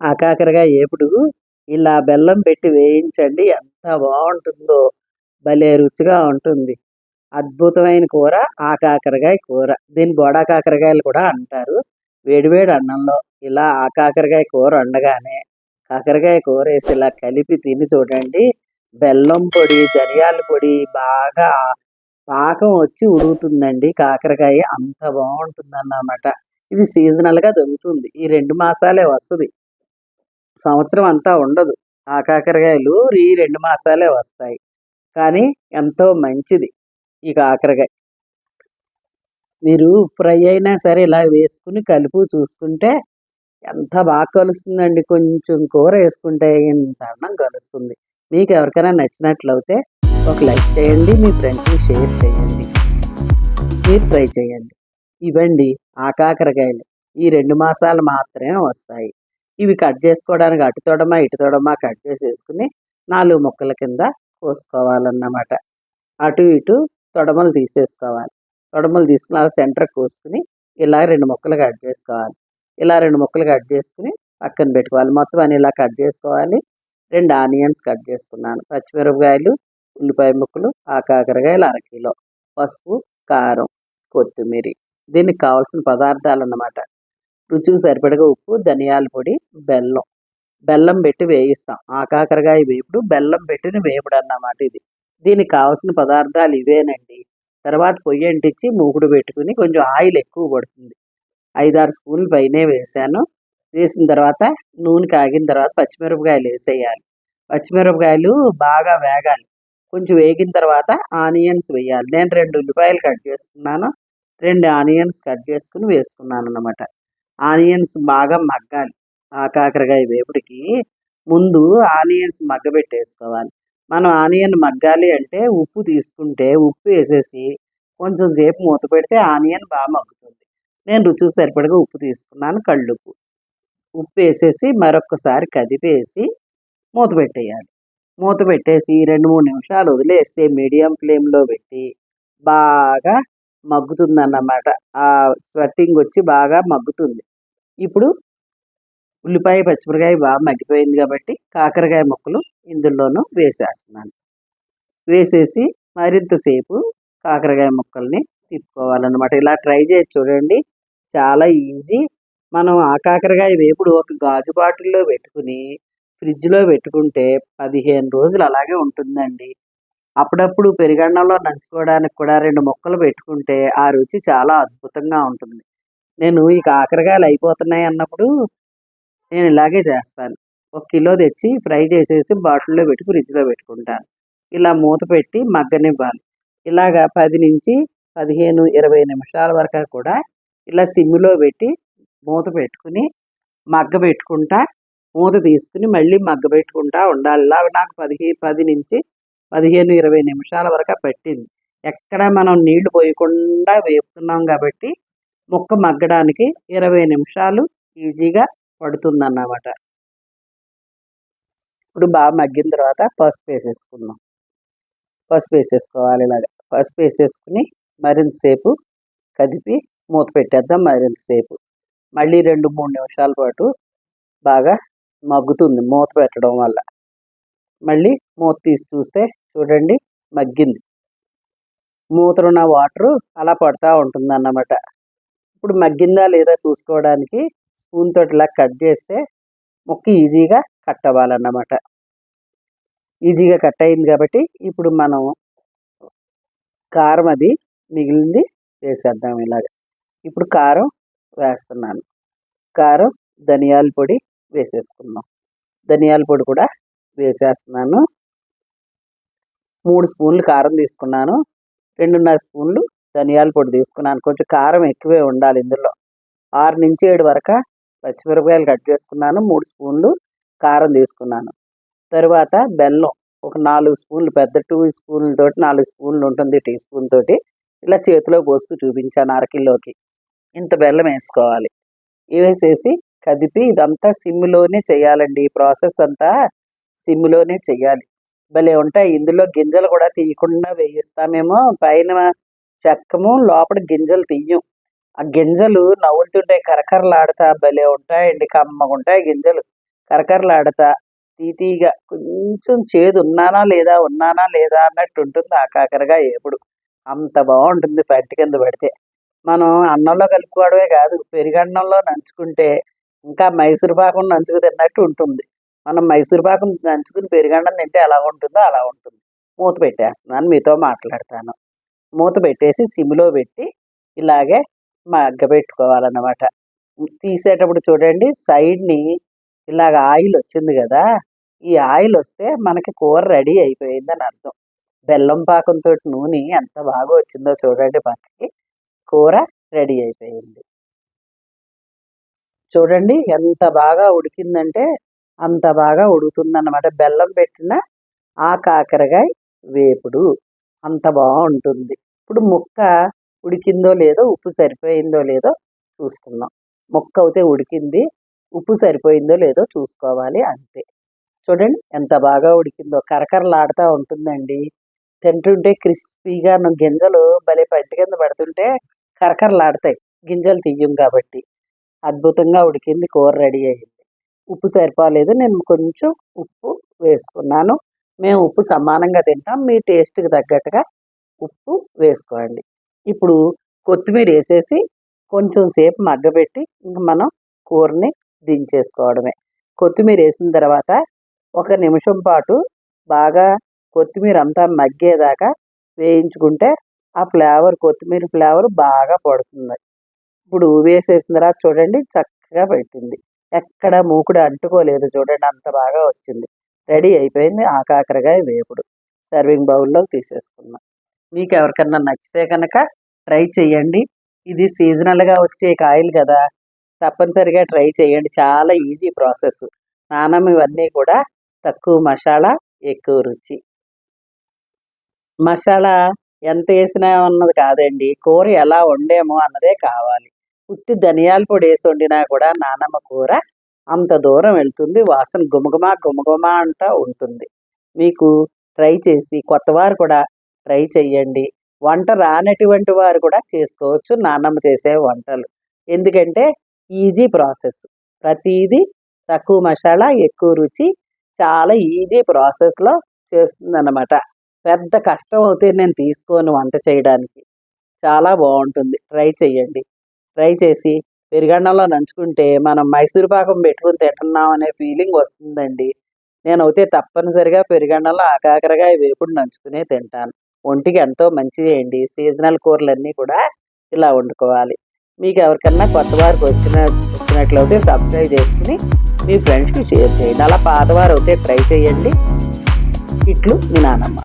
ఆ కాకరకాయ ఏపుడు ఇలా బెల్లం పెట్టి వేయించండి. ఎంత బాగుంటుందో. భలే రుచిగా ఉంటుంది. అద్భుతమైన కూర ఆ కాకరకాయ కూర. దీని బోడా కాకరకాయలు కూడా అంటారు. వేడివేడి అన్నంలో ఇలా ఆ కాకరకాయ కూర వండగానే కాకరకాయ కూర వేసి ఇలా కలిపి తిని చూడండి. బెల్లం పొడి ధనియాల పొడి బాగా పాకం వచ్చి ఉడుకుతుందండి. కాకరకాయ అంత బాగుంటుంది అన్నమాట ఇది సీజనల్గా దొరుకుతుంది. ఈ రెండు మాసాలే వస్తుంది. సంవత్సరం అంతా ఉండదు. ఆ కాకరకాయలు ఈ రెండు మాసాలే వస్తాయి. కానీ ఎంతో మంచిది ఈ కాకరకాయ. మీరు ఫ్రై అయినా సరే ఇలా వేసుకుని కలుపు చూసుకుంటే ఎంత బాగా కలుస్తుందండి. కొంచెం కూర వేసుకుంటే ఇంత అన్నం కలుస్తుంది. మీకు ఎవరికైనా నచ్చినట్లయితే ఒక లైక్ చేయండి మీ ఫ్రెండ్స్కి షేర్ చేయండి. మీరు ట్రై చేయండి. ఇవ్వండి ఆ కాకరకాయలు. ఈ రెండు మాసాలు మాత్రమే వస్తాయి. ఇవి కట్ చేసుకోవడానికి అటు తొడమా ఇటు తొడమా కట్ చేసేసుకుని నాలుగు ముక్కల కింద కోసుకోవాలన్నమాట. అటు ఇటు తొడమలు తీసేసుకోవాలి. తొడమలు తీసుకుని అలా సెంటర్ కోసుకుని ఇలా రెండు ముక్కలు కట్ చేసుకోవాలి. ఇలా రెండు ముక్కలు కట్ చేసుకుని పక్కన పెట్టుకోవాలి. మొత్తం అని ఇలా కట్ చేసుకోవాలి. రెండు ఆనియన్స్ కట్ చేసుకున్నాను. పచ్చిమిరపకాయలు ఉల్లిపాయ ముక్కలు ఆకాకరకాయలు అరకిలో పసుపు కారం కొత్తిమీర. దీనికి కావాల్సిన పదార్థాలు అన్నమాట. రుచికి సరిపడగా ఉప్పు ధనియాల పొడి బెల్లం. బెల్లం పెట్టి వేయిస్తాం. ఆ కాకరకాయ వేపుడు బెల్లం పెట్టిన వేపుడు అన్నమాట ఇది. దీనికి కావాల్సిన పదార్థాలు ఇవేనండి. తర్వాత పొయ్యి అంటించి మూకుడు పెట్టుకుని కొంచెం ఆయిల్ ఎక్కువ పడుతుంది. ఐదారు స్పూన్లు పైనే వేసాను వేసిన తర్వాత నూనె కాగిన తర్వాత పచ్చిమిరపకాయలు వేసేయాలి. పచ్చిమిరపకాయలు బాగా వేగాలి. కొంచెం వేగిన తర్వాత ఆనియన్స్ వేయాలి. నేను రెండు ఉల్లిపాయలు కట్ చేసుకున్నాను. రెండు ఆనియన్స్ కట్ చేసుకుని వేసుకున్నాను అన్నమాట ఆనియన్స్ బాగా మగ్గాలి. ఆ కాకరకాయ వేపుడికి ముందు ఆనియన్స్ మగ్గబెట్టేసుకోవాలి. మనం ఆనియన్ మగ్గాలి అంటే ఉప్పు తీసుకుంటే ఉప్పు వేసేసి కొంచెం సేపు మూత పెడితే ఆనియన్ బాగా మగ్గుతుంది. నేను రుచి సరిపడగా ఉప్పు తీసుకున్నాను కళ్ళుప్పు. ఉప్పు వేసేసి మరొకసారి కదిపేసి మూత పెట్టేయాలి. మూత పెట్టేసి రెండు మూడు నిమిషాలు వదిలేస్తే మీడియం ఫ్లేమ్లో పెట్టి బాగా మగ్గుతుంది అన్నమాట ఆ స్వెట్టింగ్ వచ్చి బాగా మగ్గుతుంది. ఇప్పుడు ఉల్లిపాయ పచ్చిమిరకాయ బాగా మగ్గిపోయింది కాబట్టి కాకరకాయ ముక్కలు ఇందులోనూ వేసేస్తున్నాను. వేసేసి మరింతసేపు కాకరకాయ ముక్కల్ని తిప్పుకోవాలన్నమాట. ఇలా ట్రై చేసి చూడండి. చాలా ఈజీ. మనం ఆ కాకరకాయ వేపుడు ఒక గాజు బాటిల్లో పెట్టుకుని ఫ్రిడ్జ్లో పెట్టుకుంటే పదిహేను రోజులు అలాగే ఉంటుందండి. అప్పుడప్పుడు పెరుగన్నంలో నంచుకోవడానికి కూడా రెండు ముక్కలు పెట్టుకుంటే ఆ రుచి చాలా అద్భుతంగా ఉంటుంది. నేను ఈ కాకరకాయలు అయిపోతున్నాయి అన్నప్పుడు నేను ఇలాగే చేస్తాను. ఒక కిలో తెచ్చి ఫ్రై చేసేసి బాటిల్లో పెట్టి ఫ్రిడ్జ్లో పెట్టుకుంటాను ఇలా మూత పెట్టి మగ్గనివ్వాలి. ఇలాగా పది నుంచి పదిహేను ఇరవై నిమిషాల వరకు కూడా ఇలా సిమ్లో పెట్టి మూత పెట్టుకుని మగ్గ పెట్టుకుంటా మూత తీసుకుని మళ్ళీ మగ్గ పెట్టుకుంటా ఉండాలి. ఇలా నాకు పదిహే పది నుంచి పదిహేను ఇరవై నిమిషాల వరకు పట్టింది. ఎక్కడ మనం నీళ్ళు పోయకుండా వేపుతున్నాం కాబట్టి ముక్క మగ్గడానికి ఇరవై నిమిషాలు ఈజీగా పడుతుందన్నమాట. ఇప్పుడు బాగా మగ్గిన తర్వాత పసుపు వేసేసుకుందాం. పసుపు వేసేసుకోవాలి ఇలాగ. పసుపు వేసేసుకుని మరింత సేపు కదిపి మూత పెట్టేద్దాం మరింతసేపు మళ్ళీ రెండు మూడు నిమిషాల పాటు బాగా మగ్గుతుంది మూత పెట్టడం వల్ల. మళ్ళీ మూత తీసి చూస్తే చూడండి మగ్గింది. మూతలున్న వాటరు అలా పడుతూ ఉంటుంది అన్నమాట ఇప్పుడు మగ్గిందా లేదా చూసుకోవడానికి స్పూన్ తోటి ఇలా కట్ చేస్తే ముక్క ఈజీగా కట్ అవ్వాలన్నమాట. ఈజీగా కట్ అయింది కాబట్టి ఇప్పుడు మనం కారం అది మిగిలింది వేసేద్దాం ఇలాగ. ఇప్పుడు కారం వేస్తున్నాను. కారం ధనియాల పొడి వేసేసుకుందాం. ధనియాల పొడి కూడా వేసేస్తున్నాను. మూడు స్పూన్లు కారం తీసుకున్నాను. రెండున్నర స్పూన్లు ధనియాల పొడి తీసుకున్నాను. కొంచెం కారం ఎక్కువే ఉండాలి ఇందులో. ఆరు నుంచి ఏడు వరకు పచ్చిమిరపకాయలు కట్ చేసుకున్నాను. మూడు స్పూన్లు కారం తీసుకున్నాను. తరువాత బెల్లం ఒక నాలుగు స్పూన్లు పెద్ద టూ స్పూన్లతోటి నాలుగు స్పూన్లు ఉంటుంది టీ స్పూన్ తోటి. ఇలా చేతిలో పోసుకు చూపించాను అరకిలోకి ఇంత బెల్లం వేసుకోవాలి. వేసేసి కదిపి ఇదంతా సిమ్లోనే చేయాలండి. ఈ ప్రాసెస్ అంతా సిమ్లోనే చేయాలి. భలే ఉంటాయి. ఇందులో గింజలు కూడా తీయకుండా వేయిస్తామేమో. పైన చెక్కము లోపల గింజలు తీయం ఆ గింజలు నవ్వులుతుంటాయి కరకరలాడుతా భలే ఉంటాయండి కమ్మగుంటాయి గింజలు. కరకరలాడతా తీతీగా కొంచెం చేదు ఉన్నానా లేదా ఉన్నానా లేదా అన్నట్టు ఉంటుంది ఆ ఎప్పుడు. అంత బాగుంటుంది పంటి కింద పడితే. మనం అన్నంలో కలుపుకోవడమే కాదు పెరుగన్నంలో నంచుకుంటే ఇంకా మైసూరు పాకం నంచుకు తిన్నట్టు ఉంటుంది. మనం మైసూరు పాకం నంచుకుని పెరుగన్నం తింటే ఎలా ఉంటుందో అలా ఉంటుంది. మూత పెట్టేస్తున్నాను మీతో మాట్లాడతాను. మూత పెట్టేసి సిమ్లో పెట్టి ఇలాగే మగ్గ పెట్టుకోవాలన్నమాట తీసేటప్పుడు చూడండి సైడ్ని ఇలాగ ఆయిల్ వచ్చింది కదా ఈ ఆయిల్ వస్తే మనకి కూర రెడీ అయిపోయిందని అర్థం. బెల్లం పాకంతో నూనె ఎంత బాగా వచ్చిందో చూడండి పక్కకి. కూర రెడీ అయిపోయింది. చూడండి ఎంత బాగా ఉడికిందంటే అంత బాగా ఉడుకుతుందన్నమాట. బెల్లం పెట్టిన ఆ కాకరకాయ వేపుడు. అంత బాగుంటుంది ఇప్పుడు ముక్క ఉడికిందో లేదో ఉప్పు సరిపోయిందో లేదో చూస్తున్నాం. ముక్క అయితే ఉడికింది ఉప్పు సరిపోయిందో లేదో చూసుకోవాలి అంతే. చూడండి ఎంత బాగా ఉడికిందో. కరకరలాడుతూ ఉంటుందండి. తింటుంటే క్రిస్పీగా గింజలు భలే పంటి కింద పడుతుంటే కరకరలాడతాయి. గింజలు తీయం కాబట్టి. అద్భుతంగా ఉడికింది కూర రెడీ అయింది. ఉప్పు సరిపోలేదు నేను కొంచెం ఉప్పు వేసుకున్నాను. మేము ఉప్పు సమానంగా తింటాం మీ టేస్ట్కి తగ్గట్టుగా ఉప్పు వేసుకోండి. ఇప్పుడు కొత్తిమీర వేసేసి కొంచెం సేపు మగ్గబెట్టి ఇంక మనం కూరని దించేసుకోవడమే. కొత్తిమీర వేసిన తర్వాత ఒక నిమిషం పాటు బాగా కొత్తిమీర అంతా మగ్గేదాకా వేయించుకుంటే ఆ ఫ్లేవర్ కొత్తిమీర ఫ్లేవర్ బాగా పడుతుంది. ఇప్పుడు వేసేసిన తర్వాత చూడండి చక్కగా పెట్టింది. ఎక్కడ మూకుడు అంటుకోలేదు చూడండి అంత బాగా వచ్చింది. రెడీ అయిపోయింది ఆ వేపుడు. సర్వింగ్ బౌల్లోకి తీసేసుకున్నాం. మీకు ఎవరికన్నా నచ్చితే కనుక ట్రై చేయండి ఇది సీజనల్గా వచ్చే కాయలు కదా తప్పనిసరిగా ట్రై చేయండి చాలా ఈజీ ప్రాసెస్. నానమ్మ ఇవన్నీ కూడా తక్కువ మసాలా ఎక్కువ రుచి. మసాలా ఎంత వేసినా ఉన్నది కాదండి. కూర ఎలా వండేమో అన్నదే కావాలి. ఉత్తి ధనియాల పొడి వేసి వండినా కూడా నానమ్మ కూర అంత దూరం వెళ్తుంది. వాసన గుమగుమా గుమగుమా అంటా ఉంటుంది. మీకు ట్రై చేసి కొత్తవారు కూడా ట్రై చెయ్యండి. వంట రానటువంటి వారు కూడా చేసుకోవచ్చు. నాన్నమ్మ చేసే వంటలు. ఎందుకంటే ఈజీ ప్రాసెస్. ప్రతిదీ తక్కువ మసాలా ఎక్కువ రుచి చాలా ఈజీ ప్రాసెస్లో చేస్తుందన్నమాట. పెద్ద కష్టం అవుతే నేను తీసుకోను వంట చేయడానికి. చాలా బాగుంటుంది. ట్రై చేయండి ట్రై చేసి పెరుగన్నంలో నంచుకుంటే మనం మైసూరు పాకం పెట్టుకుని తింటున్నాం అనే ఫీలింగ్ వస్తుందండి. నేను అయితే తప్పనిసరిగా పెరుగన్నంలో ఆకాకరగా వేపుడు నంచుకునే తింటాను. ఒంటికి ఎంతో మంచిది అండి. సీజనల్ కూరలన్నీ కూడా ఇలా వండుకోవాలి. మీకు ఎవరికన్నా కొత్త వారికి వచ్చిన వచ్చినట్లయితే సబ్స్క్రైబ్ చేసుకుని మీ ఫ్రెండ్స్కి షేర్ చేయండి. అలా పాతవారు అయితే ట్రై చేయండి. ఇట్లు మీ నానమ్మ.